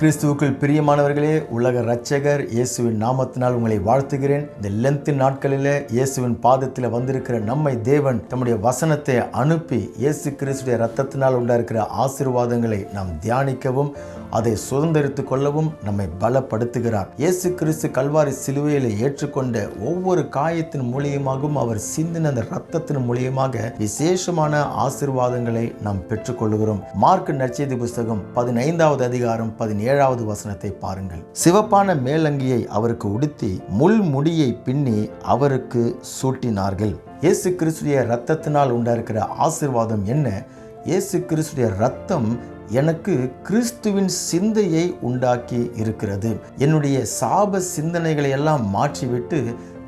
கிறிஸ்துவுக்குள் பிரியமானவர்களே உலக இரட்சகர் இயேசுவின் நாமத்தினால் உங்களை வாழ்த்துகிறேன். இந்த லென்த் நாட்களில் இயேசுவின் பாதத்தில் வந்திருக்கிற நம்மை தேவன் தம்முடைய வசனத்தை அனுப்பி இயேசு கிறிஸ்துடைய ரத்தத்தினால் உண்டாயிருக்கிற ஆசீர்வாதங்களை நாம் தியானிக்கவும் அதை சுதந்திரித்து கொள்ளவும் நம்மை பலப்படுத்துகிறார். இயேசு கிறிஸ்து கல்வாரி சிலுவையில் ஏற்றுக்கொண்ட ஒவ்வொரு காயத்தின் மூலியமாகவும் அவர் சிந்தின அந்த ரத்தத்தின் மூலியமாக விசேஷமான ஆசிர்வாதங்களை நாம் பெற்றுக்கொள்கிறோம் மார்க் நற்செய்தி புஸ்தகம் பதினைந்தாவது அதிகாரம் ஏழாவது வசனத்தை பாருங்கள். சிவப்பான மேலங்கியை அவருக்கு உடுத்தி முள் முடியை பின்னி அவருக்கு சூட்டினார்கள். இயேசு கிறிஸ்துடைய ரத்தத்தினால் உண்டாயிருக்கிற ஆசீர்வாதம் என்ன? இயேசு கிறிஸ்துடைய ரத்தம் எனக்கு கிறிஸ்துவின் சிந்தையை உண்டாக்கி இருக்கிறது. என்னுடைய சாப சிந்தனைகளை எல்லாம் மாற்றிவிட்டு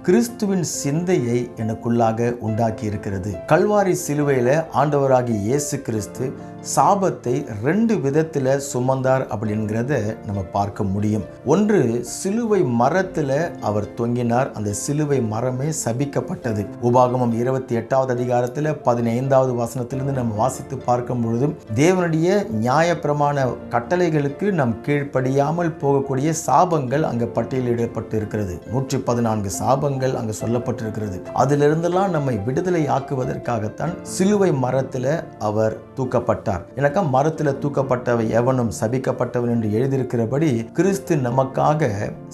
கிறிஸ்துவின் சிந்தையை எனக்குள்ளாக உண்டாக்கி இருக்கிறது. கல்வாரி சிலுவையில் ஆண்டவராகிய இயேசு கிறிஸ்து சாபத்தை ரெண்டு விதத்தில் சுமந்தார் அப்படிங்கிறத நம்ம பார்க்க முடியும். ஒன்று சிலுவை மரத்தில் அவர் தொங்கினார். அந்த சிலுவை மரமே சபிக்கப்பட்டது. உபாகமம் இருபத்தி எட்டாவது அதிகாரத்தில் பதினைந்தாவது வசனத்திலிருந்து நம்ம வாசித்து பார்க்கும் பொழுதும் தேவனுடைய நியாயப்பிரமான கட்டளைகளுக்கு நம் கீழ்ப்படியாமல் போகக்கூடிய சாபங்கள் அங்கே பட்டியலிடப்பட்டு இருக்கிறது நூற்றி பதினான்கு சாபங்கள் அங்கே சொல்லப்பட்டிருக்கிறது. அதிலிருந்தெல்லாம் நம்மை விடுதலை ஆக்குவதற்காகத்தான் சிலுவை மரத்தில் அவர் தூக்கப்பட்டார். எனக்கா மரத்தில் தூக்கப்பட்டவை எவனும் சபிக்கப்பட்டவன் என்று எழுதியிருக்கிறபடி கிறிஸ்து நமக்காக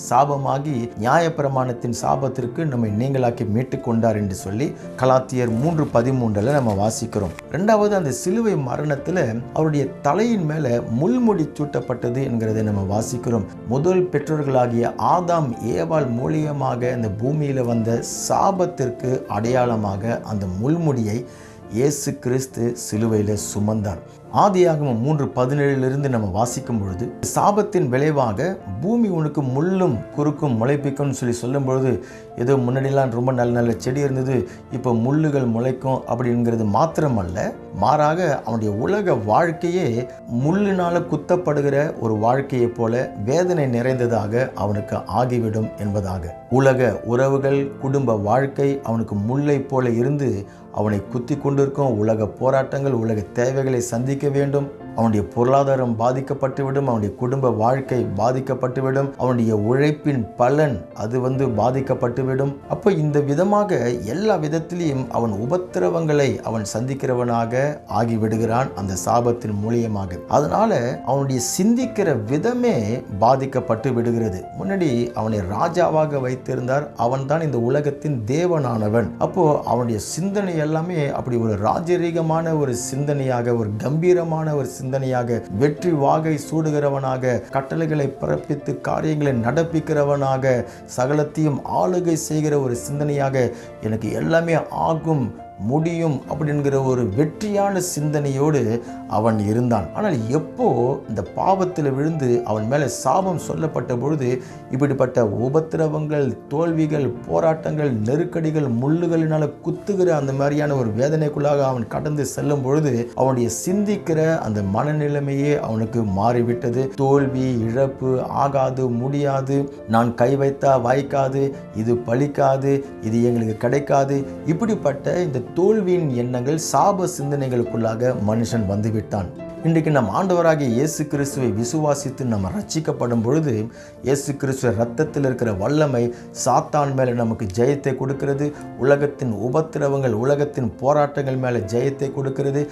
சாபமாகி நியாயப்பிரமாணத்தின் சாபத்திற்கு நம்மை நீங்களாக்கி மீட்டு கொண்டார் என்று சொல்லி கலாத்தியர் மூன்று பதிமூன்றில் நம்ம வாசிக்கிறோம். ரெண்டாவது அந்த சிலுவை மரணத்தில் அவருடைய தலையின் மேலே முள்முடி சூட்டப்பட்டது என்கிறதை நம்ம வாசிக்கிறோம். முதல் பெற்றோர்களாகிய ஆதாம் ஏவாள் மூலியமாக இந்த பூமியில் வந்த சாபத்திற்கு அடையாளமாக அந்த முள்முடியை இயேசு கிறிஸ்து சிலுவையில் சுமந்தார். ஆதியாகமம் மூன்று பதினேழிலிருந்து நம்ம வாசிக்கும் பொழுது சாபத்தின் விளைவாக பூமி உனக்கு முள்ளும் குறுக்கும் முளைப்பிக்கும்னு சொல்லி சொல்லும் பொழுது ஏதோ முன்னாடிலாம் ரொம்ப நல்ல நல்ல செடி இருந்தது இப்போ முள்ளுகள் முளைக்கும் அப்படிங்கிறது மாத்திரமல்ல மாறாக அவனுடைய உலக வாழ்க்கையே முள்ளினால் குத்தப்படுகிற ஒரு வாழ்க்கையைப் போல வேதனை நிறைந்ததாக அவனுக்கு ஆகிவிடும் என்பதாக. உலக உறவுகள் குடும்ப வாழ்க்கை அவனுக்கு முல்லை போல இருந்து அவனை குத்தி கொண்டிருக்கும் உலக போராட்டங்கள் உலக தேவைகளை சந்திக்க வேண்டும். அவனுடைய பொருளாதாரம் பாதிக்கப்பட்டுவிடும் அவனுடைய குடும்ப வாழ்க்கை பாதிக்கப்பட்டுவிடும் அவனுடைய உழைப்பின் பலன் அது வந்து பாதிக்கப்பட்டுவிடும். அப்போ இந்த விதமாக எல்லா விதத்திலையும் அவன் உபத்திரவங்களை அவன் சந்திக்கிறவனாக ஆகிவிடுகிறான் அந்த சாபத்தின் மூலியமாக. அதனால அவனுடைய சிந்திக்கிற விதமே பாதிக்கப்பட்டு விடுகிறது. முன்னாடி அவனை ராஜாவாக வைத்திருந்தார் அவன் தான் இந்த உலகத்தின் தேவனானவன். அப்போ அவனுடைய சிந்தனை எல்லாமே அப்படி ஒரு ராஜரீகமான ஒரு சிந்தனையாக ஒரு கம்பீரமான ஒரு சிந்தனையாக வெற்றி வாகை சூடுகிறவனாக கட்டளைகளை பிறப்பித்து காரியங்களை நடப்பிக்கிறவனாக சகலத்தையும் ஆளுகை செய்கிற ஒரு சிந்தனையாக எனக்கு எல்லாமே ஆகும் முடியும் அப்படிங்கிற ஒரு வெற்றியான சிந்தனையோடு அவன் இருந்தான். ஆனால் எப்போ இந்த பாவத்தில் விழுந்து அவன் மேலே சாபம் சொல்லப்பட்ட பொழுது இப்படிப்பட்ட உபத்திரவங்கள் தோல்விகள் போராட்டங்கள் நெருக்கடிகள் முள்ளுகளினால் குத்துகிற அந்த மாதிரியான ஒரு வேதனைக்குள்ளாக அவன் கடந்து செல்லும் பொழுது அவனுடைய சிந்திக்கிற அந்த மனநிலைமையே அவனுக்கு மாறிவிட்டது. தோல்வி இழப்பு ஆகாது முடியாது. நான் கை வைத்தா வாய்க்காது இது பலிக்காது இது எங்களுக்கு கிடைக்காது. இப்படிப்பட்ட இந்த தோல்வியின் எண்ணங்கள் சாப சிந்தனைகளுக்குள்ளாக மனுஷன் வந்துவிட்டான். இன்றைக்கு நம் ஆண்டவராகிய இயேசு கிறிஸ்துவை விசுவாசித்து நம்ம ரட்சிக்கப்படும் பொழுது இயேசு கிறிஸ்துவ ரத்தத்தில் இருக்கிற வல்லமை சாத்தான் மேலே நமக்கு ஜெயத்தை கொடுக்கிறது. உலகத்தின் உபத்திரவங்கள் உலகத்தின் போராட்டங்கள் மேலே ஜெயத்தை கொடுக்கிறது.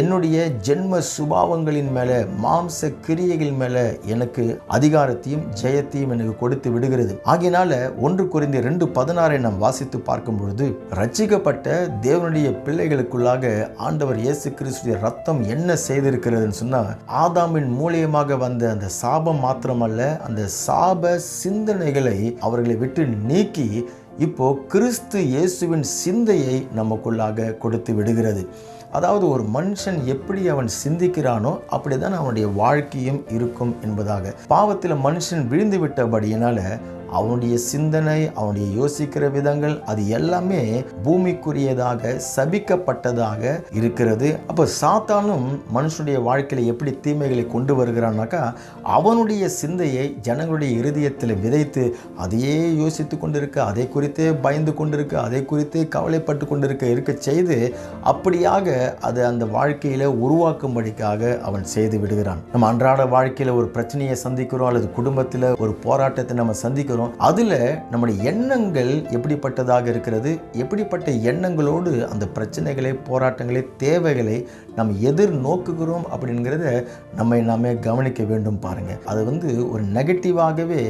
என்னுடைய ஜென்ம சுபாவங்களின் மேலே மாம்ச கிரியைகள் மேலே எனக்கு அதிகாரத்தையும் ஜெயத்தையும் எனக்கு கொடுத்து விடுகிறது. ஆகையினால ஒன்று குறைந்த ரெண்டு பதினாறை நாம் வாசித்து பார்க்கும் பொழுது ரட்சிக்கப்பட்ட தேவனுடைய பிள்ளைகளுக்குள்ளாக ஆண்டவர் இயேசு கிறிஸ்துடைய ரத்தம் என்ன செய்திருக்கிறது? இருக்கிறதுன்னு சொன்னால் ஆதாமின் மூலியமாக வந்த அந்த சாபம் மாத்திரமல்ல அந்த சாப சிந்தனைகளை அவர்களை விட்டு நீக்கி இப்போ கிறிஸ்து இயேசுவின் சிந்தையை நமக்குள்ளாக கொடுத்து விடுகிறது. அதாவது ஒரு மனுஷன் எப்படி அவன் சிந்திக்கிறானோ அப்படிதான் அவனுடைய வாழ்க்கையும் இருக்கும் என்பதாக. பாவத்தில் மனுஷன் விழுந்து விட்டபடியினால அவனுடைய சிந்தனை அவனுடைய யோசிக்கிற விதங்கள் அது எல்லாமே பூமிக்குரியதாக சபிக்கப்பட்டதாக இருக்கிறது. அப்போ சாத்தானும் மனுஷனுடைய வாழ்க்கையில் எப்படி தீமைகளை கொண்டு வருகிறான்னாக்கா அவனுடைய சிந்தையை ஜனங்களுடைய இருதயத்தில் விதைத்து அதையே யோசித்து கொண்டிருக்க அதை குறித்தே பயந்து கொண்டிருக்க அதை குறித்தே கவலைப்பட்டு கொண்டிருக்க இருக்க செய்து அப்படியாக அது அந்த வாழ்க்கையில் உருவாக்கும்படிக்காக அவன் செய்து விடுகிறான். நம்ம அன்றாட வாழ்க்கையில் ஒரு பிரச்சனையை சந்திக்கிறோம் அல்லது குடும்பத்தில் ஒரு போராட்டத்தை நம்ம சந்திக்கிறோம் அதில் நம்முடைய எண்ணங்கள் எப்படிப்பட்டதாக இருக்கிறது? எப்படிப்பட்ட எண்ணங்களோடு அந்த பிரச்சனைகளை போராட்டங்களை தேவைகளை நாம் எதிர் நோக்குகிறோம் அப்படிங்கிறத நம்மை நாமே கவனிக்க வேண்டும் பாருங்கள் அது வந்து ஒரு நெகட்டிவாகவே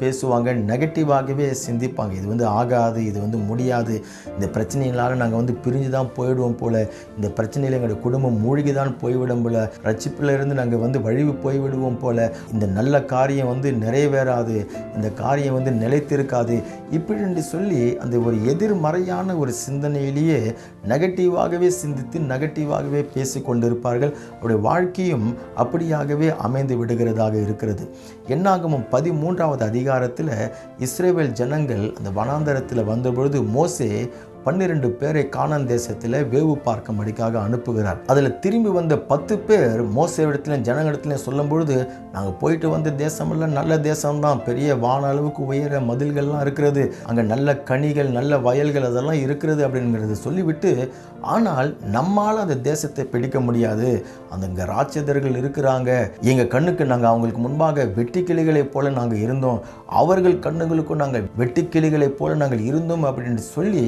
பேசுவாங்க நெகட்டிவாகவே சிந்திப்பாங்க. இது வந்து ஆகாது இது வந்து முடியாது. இந்த பிரச்சனைகளால் நாங்கள் வந்து பிரிஞ்சு தான் போயிடுவோம் போல். இந்த பிரச்சனையில் எங்களுடைய குடும்பம் மூழ்கி தான் போய்விடும் போல். ரட்சிப்பில் இருந்து நாங்கள் வந்து வழிவு போய்விடுவோம் போல். இந்த நல்ல காரியம் வந்து நிறைவேறாது. இந்த காரியம் வந்து நிலைத்திருக்காது. இப்படின்னு சொல்லி அந்த ஒரு எதிர்மறையான ஒரு சிந்தனையிலேயே நெகட்டிவாகவே சிந்தித்து நெகட்டிவாகவே பேசி கொண்டிருப்பார்கள். அவருடைய வாழ்க்கையும் அப்படியாகவே அமைந்து விடுகிறதாக இருக்கிறது. என்னாகமும் பதிமூன்றாவது அதிக அதிகாரத்தில் இஸ்ரேவேல் ஜனங்கள் அந்த வனாந்தரத்தில் வந்தபொழுது மோசே பன்னிரண்டு பேரை கானான் தேசத்தில் வேவு பார்க்கும்படிக்காக அனுப்புகிறார். அதில் திரும்பி வந்த பத்து பேர் மோசவிடத்திலும் ஜனங்களிடத்திலும் சொல்லும் பொழுது நாங்கள் போயிட்டு வந்த தேசமெல்லாம் நல்ல தேசம்தான் பெரிய வான அளவுக்கு உயர மதில்கள்லாம் இருக்கிறது. அங்கே நல்ல கனிகள் நல்ல வயல்கள் அதெல்லாம் இருக்கிறது அப்படிங்கிறத சொல்லிவிட்டு ஆனால் நம்மால் அந்த தேசத்தை பிடிக்க முடியாது. அந்த இங்கே ராட்சதர்கள் இருக்கிறாங்க. எங்கள் கண்ணுக்கு நாங்கள் அவங்களுக்கு முன்பாக வெட்டி கிளிகளைப் போல நாங்கள் இருந்தோம். அவர்கள் கண்ணுகளுக்கும் நாங்கள் வெட்டி கிளிகளைப் போல நாங்கள் இருந்தோம் அப்படின்னு சொல்லி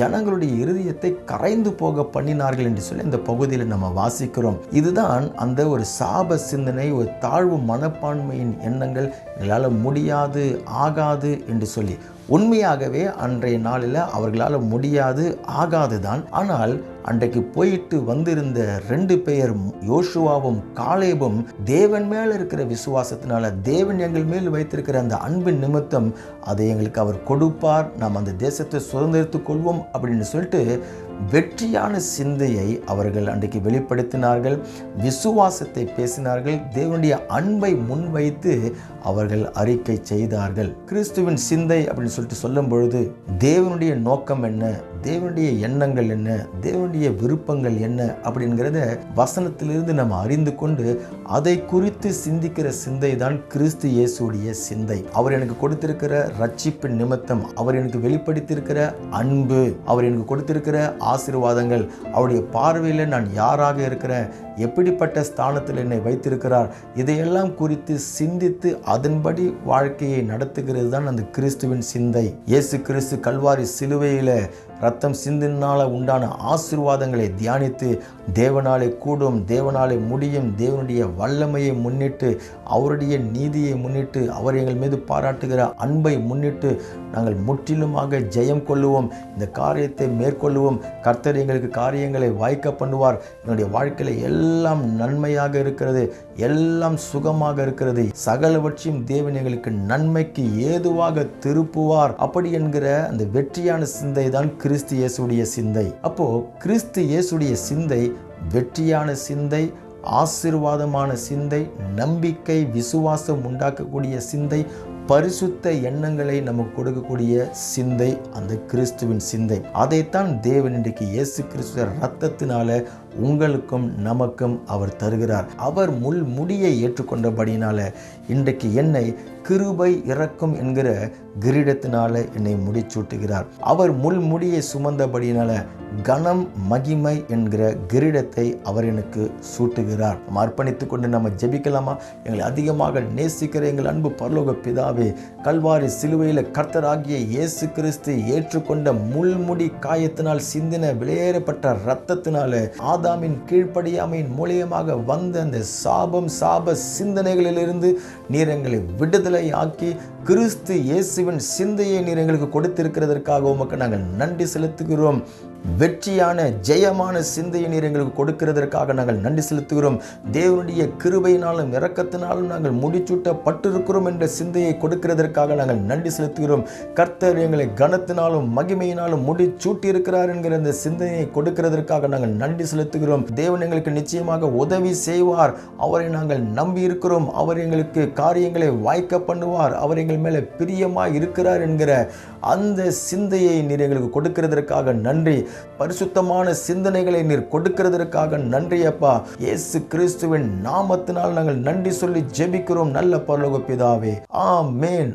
ஜனங்களுடைய இருதயத்தை கரைந்து போக பண்ணினார்கள் என்று சொல்லி இந்த பகுதியில் நம்ம வாசிக்கிறோம். இதுதான் அந்த ஒரு சாப சிந்தனை ஒரு தாழ்வு மனப்பான்மையின் எண்ணங்கள் எங்களால் முடியாது ஆகாது என்று சொல்லி. உண்மையாகவே அன்றைய நாளில் அவர்களால் முடியாது ஆகாது தான் ஆனால் அன்றைக்கு போயிட்டு வந்திருந்த ரெண்டு பெயர் யோசுவாவும் காலேபும் தேவன் மேலே இருக்கிற விசுவாசத்தினால தேவன் எங்கள் மேல் வைத்திருக்கிற அந்த அன்பின் நிமித்தம் அதை எங்களுக்கு அவர் கொடுப்பார். நாம் அந்த தேசத்தை சுதந்திரத்துக் கொள்வோம் அப்படின்னு சொல்லிட்டு வெற்றியான சிந்தையை அவர்கள் அன்றைக்கு வெளிப்படுத்தினார்கள். விசுவாசத்தை பேசினார்கள். தேவனுடைய அன்பை முன்வைத்து அவர்கள் அறிக்கை செய்தார்கள். கிறிஸ்துவின் சிந்தை அப்படின்னு சொல்லிட்டு சொல்லும் பொழுது தேவனுடைய நோக்கம் என்ன? தேவனுடைய எண்ணங்கள் என்ன? தேவனுடைய விருப்பங்கள் என்ன? அப்படிங்கிறத வசனத்திலிருந்து நம்ம அறிந்து கொண்டு அதை குறித்து சிந்திக்கிற சிந்தை தான் கிறிஸ்து இயேசுடைய சிந்தை. அவர் எனக்கு கொடுத்திருக்கிற ரட்சிப்பின் நிமித்தம் அவர் எனக்கு வெளிப்படுத்தியிருக்கிற அன்பு அவர் எனக்கு கொடுத்திருக்கிற ஆசீர்வாதங்கள். அவருடைய பார்வையில் நான் யாராக இருக்கிறேன்? எப்படிப்பட்ட ஸ்தானத்தில் என்னை வைத்திருக்கிறார்? இதையெல்லாம் குறித்து சிந்தித்து அதன்படி வாழ்க்கையை நடத்துகிறது தான் அந்த கிறிஸ்துவின் சிந்தை. இயேசு கிறிஸ்து கல்வாரி சிலுவையில் ரத்தம் சிந்தினால் உண்டான ஆசீர்வாதங்களை தியானித்து தேவனாலே கூடும் தேவனாலே முடியும் தேவனுடைய வல்லமையை முன்னிட்டு அவருடைய நீதியை முன்னிட்டு அவர் எங்கள் மீது பாராட்டுகிற அன்பை முன்னிட்டு நாங்கள் முற்றிலுமாக ஜெயம் கொள்ளுவோம். இந்த காரியத்தை மேற்கொள்ளுவோம். கர்த்தர் எங்களுக்கு காரியங்களை வாய்க்க பண்ணுவார். என்னுடைய வாழ்க்கையில் எல்லாம் நன்மையாக இருக்கிறது எல்லாம் சுகமாக இருக்கிறது. சகலவற்றையும் தேவன் எங்களுக்கு நன்மைக்கு ஏதுவாக திருப்புவார். அப்படி என்கிற அந்த வெற்றியான சிந்தை தான் கிறிஸ்து இயேசுடைய சிந்தை. அப்போ கிறிஸ்து இயேசுடைய சிந்தை வெற்றியான சிந்தை ஆசிர்வாதமான சிந்தை நம்பிக்கை விசுவாசம் உண்டாக்கக்கூடிய சிந்தை பரிசுத்த எண்ணங்களை நமக்கு கொடுக்கக்கூடிய சிந்தை அந்த கிறிஸ்துவின் சிந்தை. அதைத்தான் தேவன் இன்றைக்கு இயேசு கிறிஸ்துவ ரத்தத்தினால உங்களுக்கும் நமக்கும் அவர் தருகிறார். அவர் முள் முடியை ஏற்றுக்கொண்டபடினால இன்றைக்கு என்னை கிருபை இறக்கும் என்கிற கிரீடத்தினால என்னை முடிச்சூட்டுகிறார். அவர் முள் முடியை சுமந்தபடினால கனம் மகிமை என்கிற கிரீடத்தை அவர் எனக்கு சூட்டுகிறார். நம்ம அர்ப்பணித்துக் கொண்டு நம்ம ஜெபிக்கலாமா? எங்களை அதிகமாக நேசிக்கிற எங்கள் அன்பு பரலோக பிதாவே கல்வாரி சிலுவையில் கர்த்தராகிய இயேசு கிறிஸ்து ஏற்றுக்கொண்ட முள்முடி காயத்தினால் சிந்தின வெளியேறப்பட்ட இரத்தத்தினால ஆதாமின் கீழ்ப்படியாமையின் மூலியமாக வந்த அந்த சாபம் சாப சிந்தனைகளிலிருந்து நீர் எங்களை விடுதலை ஆக்கி கிறிஸ்து இயேசுவின் சிந்தையை நீர் எங்களுக்கு கொடுத்திருக்கிறதற்காக உமக்கு நாங்கள் நன்றி செலுத்துகிறோம். வெற்றியான ஜெயமான சிந்தையை நீர் எங்களுக்கு கொடுக்கிறதற்காக நாங்கள் நன்றி செலுத்துகிறோம். தேவனுடைய கிருபையினாலும் இறக்கத்தினாலும் நாங்கள் முடிச்சூட்டப்பட்டிருக்கிறோம் என்ற சிந்தையை கொடுக்கிறதற்காக நாங்கள் நன்றி செலுத்துகிறோம். கர்த்தர் எங்களை கனத்தினாலும் மகிமையினாலும் முடிச்சூட்டியிருக்கிறார் என்கிற அந்த சிந்தனையை கொடுக்கிறதற்காக நாங்கள் நன்றி செலுத்துகிறோம். தேவன் எங்களுக்கு நிச்சயமாக உதவி செய்வார். அவரை நாங்கள் நம்பி இருக்கிறோம் அவர் எங்களுக்கு காரியங்களை வாய்க்க பண்ணுவார். அவர் எங்கள் மேலே பிரியமாக இருக்கிறார் என்கிற அந்த சிந்தையை நீர் எங்களுக்கு கொடுக்கிறதற்காக நன்றி. பரிசுத்தமான சிந்தனைகளை நீர் கொடுக்கிறதற்காக நன்றி அப்பா. இயேசு கிறிஸ்துவின் நாமத்தினால் நாங்கள் நன்றி சொல்லி ஜெபிக்கிறோம். நல்ல பரலோக பிதாவே. ஆ மேன்